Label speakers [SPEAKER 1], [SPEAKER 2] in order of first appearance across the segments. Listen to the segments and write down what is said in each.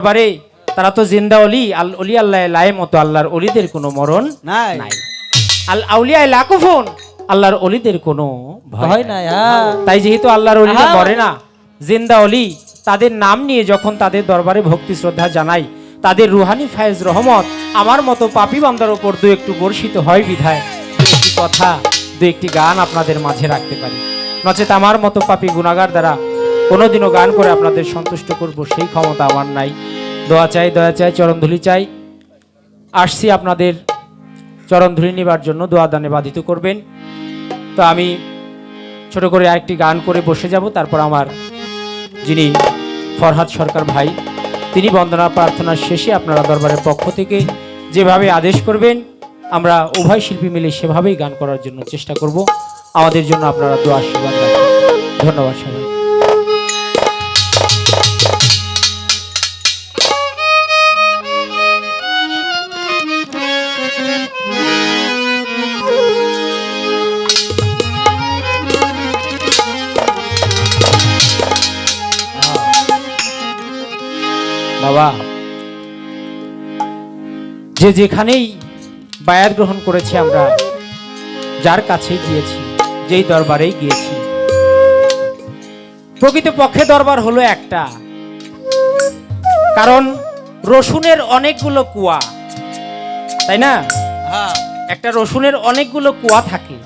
[SPEAKER 1] বারে তারা তো জিন্দা অলি আল অলি আল্লাহ লাই মতো আল্লাহর অলিদের কোনো মরণ
[SPEAKER 2] নাই।
[SPEAKER 1] আল আউলিয়া লাকুফুন আল্লাহর অলিদের কোনো ভয় নাই।
[SPEAKER 2] হ্যাঁ।
[SPEAKER 1] তাই যেহেতু আল্লাহর অলিরা মরে না জিন্দা অলি তাদের নাম নিয়ে যখন তাদের দরবারে ভক্তি শ্রদ্ধা জানাই তাদের রুহানি ফায়েজ রহমত আমার মতো পাপি বান্দার ওপর দু একটু বর্ষিত হয় বিধায় দু একটি কথা দু একটি গান আপনাদের মাঝে রাখতে পারি। নচেত আমার মতো পাপি গুণাগার দ্বারা কোনোদিনও গান করে আপনাদের সন্তুষ্ট করব, সেই ক্ষমতা আমার নাই। দোয়া চাই, দয়া চাই চরণধুলি চাই। আসছি আপনাদের চরণধুলি নেবার জন্য, দোয়া দানে বাধিত করবেন। তো আমি ছোট করে আরেকটি গান করে বসে যাব, তারপর আমার যিনি ফরহাদ সরকার ভাই, তিনি বন্দনা প্রার্থনার শেষে আপনারা দরবারের পক্ষ থেকে যেভাবে আদেশ করবেন, আমরা উভয় শিল্পী মিলে সেভাবেই গান করার জন্য চেষ্টা করব। আমাদের জন্য আপনারা দোয়া আশীর্বাদ ধন্যবাদ সবাই বাবা যে যেখানেই বায়াত গ্রহণ করেছি আমরা যার কাছে গিয়েছি যেই দরবারেই গিয়েছি। প্রকৃত পক্ষে দরবার হলো একটা। কারণ রসুনের অনেকগুলো কুয়া তাই না?
[SPEAKER 2] হ্যাঁ।
[SPEAKER 1] একটা রসুনের অনেকগুলো কুয়া থাকে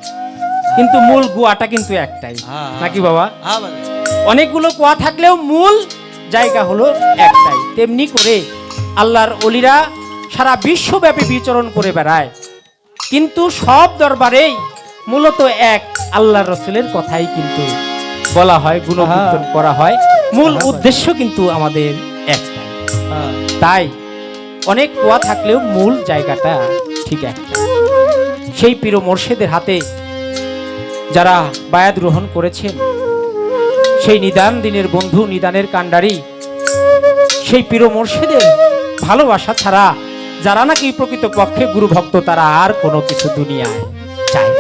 [SPEAKER 1] কিন্তু মূল কুয়াটা কিন্তু একটাই।
[SPEAKER 2] হ্যাঁ।
[SPEAKER 1] নাকি বাবা?
[SPEAKER 2] হ্যাঁ
[SPEAKER 1] অনেকগুলো কুয়া থাকলেও মূল জায়গা হলো একটাই। তেমনি করে আল্লাহর অলিরা সারা বিশ্বব্যাপী বিচরণ করে বেড়ায়। কিন্তু সব দরবারেই মূলত এক আল্লাহ রসুলের কথাই কিন্তু বলা হয় গুণকীর্তন করা হয়। মূল
[SPEAKER 2] হ্যাঁ।
[SPEAKER 1] উদ্দেশ্য কিন্তু আমাদের একটাই।
[SPEAKER 2] হ্যাঁ।
[SPEAKER 1] তাই অনেক কুয়া থাকলেও মূল জায়গাটা ঠিক একটা। সেই পীর মোর্শেদের হাতে যারা বায়াত গ্রহণ করেছেন সেই নিদান দিনের বন্ধু, নিদানের কাণ্ডারি। সেই পীর মোর্শেদের ভালোবাসা ছাড়া যারা নাকি প্রকৃত পক্ষে গুরু ভক্ত, তারা আর কোনো কিছু দুনিয়ায় চায়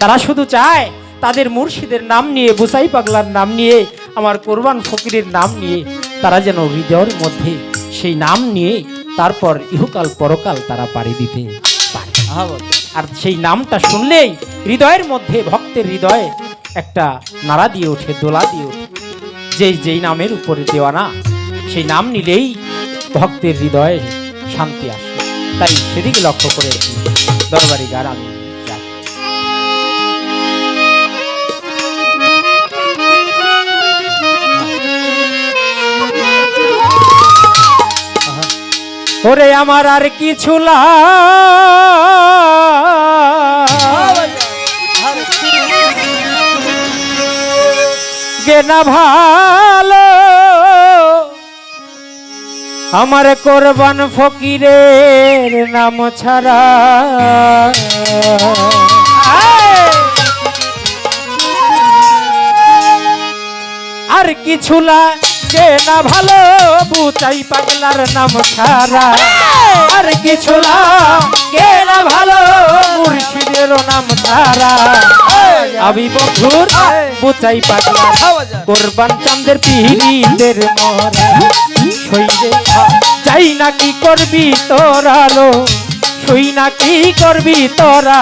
[SPEAKER 1] তারা শুধু চায় তাদের মুর্শিদের নাম নিয়ে, বুসাই পাগলার নাম নিয়ে, আমার কোরবান ফকিরের নাম নিয়ে। তারা যেন হৃদয়ের মধ্যে সেই নাম নিয়ে, তারপর ইহকাল পরকাল তারা পাড়ি দিতে পারে। আর সেই নামটা শুনলেই হৃদয়ের মধ্যে ভক্তের হৃদয়ে একটা নাড়া দিয়ে ওঠে, দোলা দিয়ে ওঠে। যেই যেই নামের উপরে দেওয়া না, সেই নাম নিলেই ভক্তের হৃদয়ে শান্তি আসে। তাই সেদিকে লক্ষ্য করে দরবারি গার আমি ওরে আমার আর কিছু লা না ভালো? আমার কোরবান ফকিরের নাম ছাড়া। আর কিছু লাগে না ভালো বুচাই পাগলার নাম ছাড়া। আর কিছু লাগে না ভালো? মুর্শিদের নাম ছাড়া আমি বন্ধুর বুচাই পাগলার
[SPEAKER 2] হ্যাঁ
[SPEAKER 1] কোরবান চান্দের পিহিদের মরা। যাই না কি করবি তোরা লো সই না কি করবি তোরা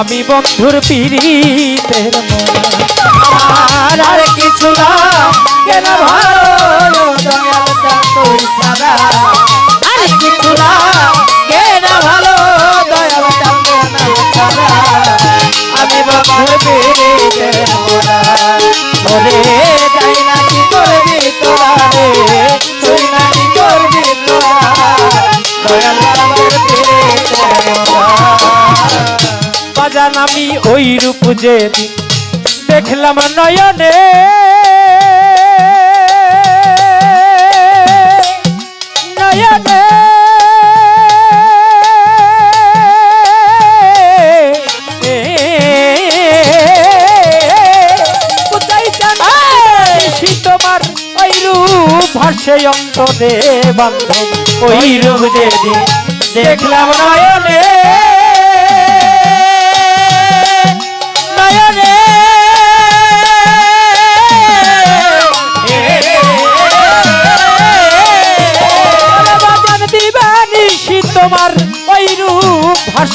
[SPEAKER 1] আমি বন্ধুর পিড়িতের মরা। আর কিছু না। কেন ভালো? দয়াল চাঁদর সারা বাজান আমি ওই রূপ যেদিন দেখলাম নয়নে। নয়নে। জানি? তোমার ওই রূপ ভাসে অন্তরে বান্ধব ওই রূপ দেখলাম নয়নে।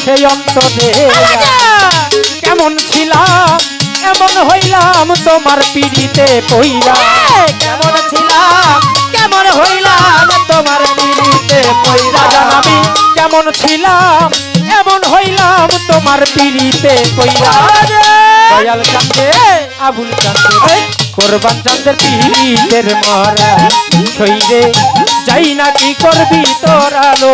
[SPEAKER 1] ভাসে অন্তরে কেমন ছিলাম এমন হইলাম তোমার পিড়িতে পইরা?
[SPEAKER 2] কেমন ছিলাম কেমন হইলাম তোমার পিড়িতে পয়রা
[SPEAKER 1] রাজান আমি কেমন ছিলাম এমন হইলাম তোমার পিড়িতে পইরা? দয়াল চান্দে আবুল চান্দে কোরবান চান্দের পিড়িতের মরা সইরে যাই না কি করবি তোর লো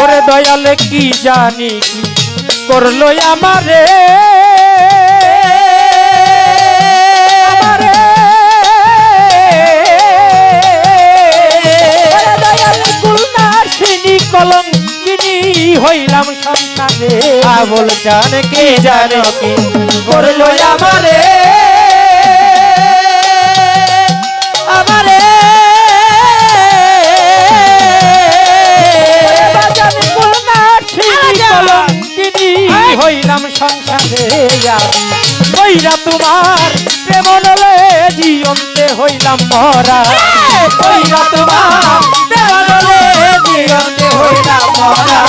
[SPEAKER 1] ওরে দয়ালে কি জানি কি করল আমারে? কলঙ্কিনী হইলাম সংসারে
[SPEAKER 2] আবুল জান কি জানো কি করল আমারে?
[SPEAKER 1] হইলাম সংসারে আমি কইরা তোমার প্রেম নলে জীবন্তে হইলাম মরা। কইরা তোমার
[SPEAKER 2] দেওয়ালে জীবনে হইলাম মরা।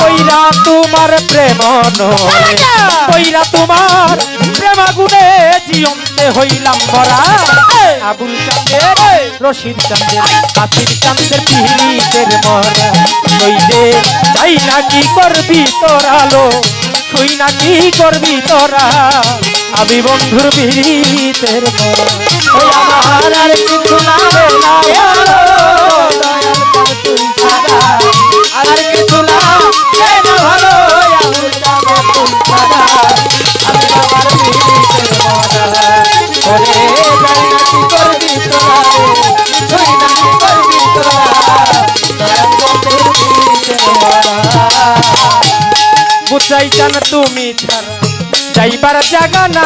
[SPEAKER 1] কইরা তোমার প্রেম নলে কইরা তোমার প্রেম গুণে জীবন্তে হইলাম মরা। আবুল চাঁদের রশিদ চাঁদের কাতির চাঁদের পিড়িতের মরা। কইরে চাই না কি করবি তোরালো তুই না কি করবি তোরা? আমি বন্ধুর
[SPEAKER 2] বিরিতের আমার আর কিছু না।
[SPEAKER 1] চান তুমি ছাড়া যাইবার জাগা না।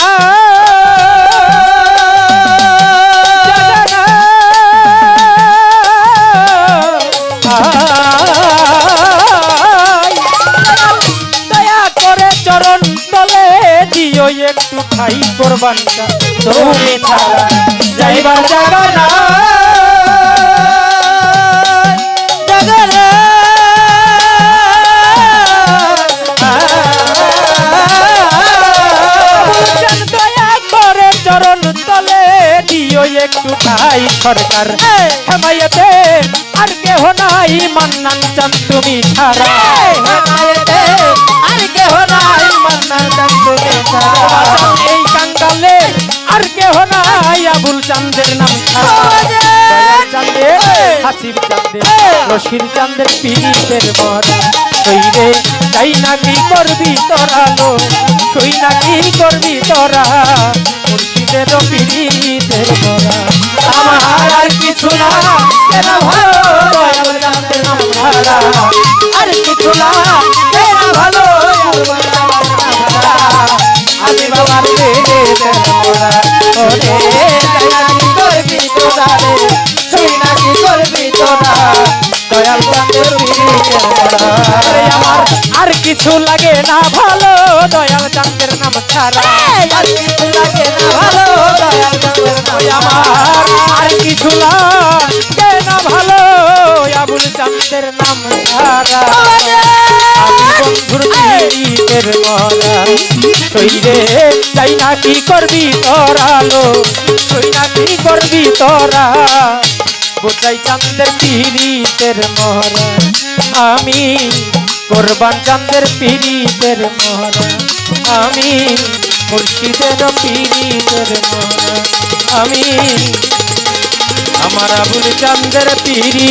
[SPEAKER 1] একটু ঠাই করবানটা। তুমি ছাড়া যাইবার জাগা না। ঠাই সরকার। হেমায়তে আর কেহ নাই মান্নান চান তুমি ছাড়া।
[SPEAKER 2] হেমায়েতে আর কেহ নাই মান্নার দান তুমি ছাড়া।
[SPEAKER 1] এই কাঙ্গালে আর কেহ নাই আবুল চান্দের নাম দয়াল হাসির চাঁদের রশির পীড়িতের মর। সইরে তাই না কি করবি তোরা লো সই না কি করবি তোরা? মুর্শিদের পীড়িতের
[SPEAKER 2] ভালো জানতে নাম আর কিছু না কেন ভালো আল্লাহ জানতে নাম ছাড়া। আমি বাবার পেটে মোরা ওরে দয়া কি করবি তোরা রে তুই না কি করবি তোরা দয়াল জানতে পিড়িতে
[SPEAKER 1] আমার আর কিছু লাগে না ভালো দয়াল চাঁদের নাম ছাড়া।
[SPEAKER 2] আর কিছু লাগে না ভালো দয়াল জানতে নাম
[SPEAKER 1] আমার আর কিছু লাগে ছাড়া আমি বন্ধুর পীড়িতের মরা। সইরে তাই না কি করবি তোরালো তুই না কি করবি তোরা গোটাই চাঁদের পীড়িতের মরা। আমি কোরবান চাঁদের পীড়িতের মরা। আমি মুর্শিদের পীড়িতের মরা। আমি আমার আবুল চাঁদের পিড়ি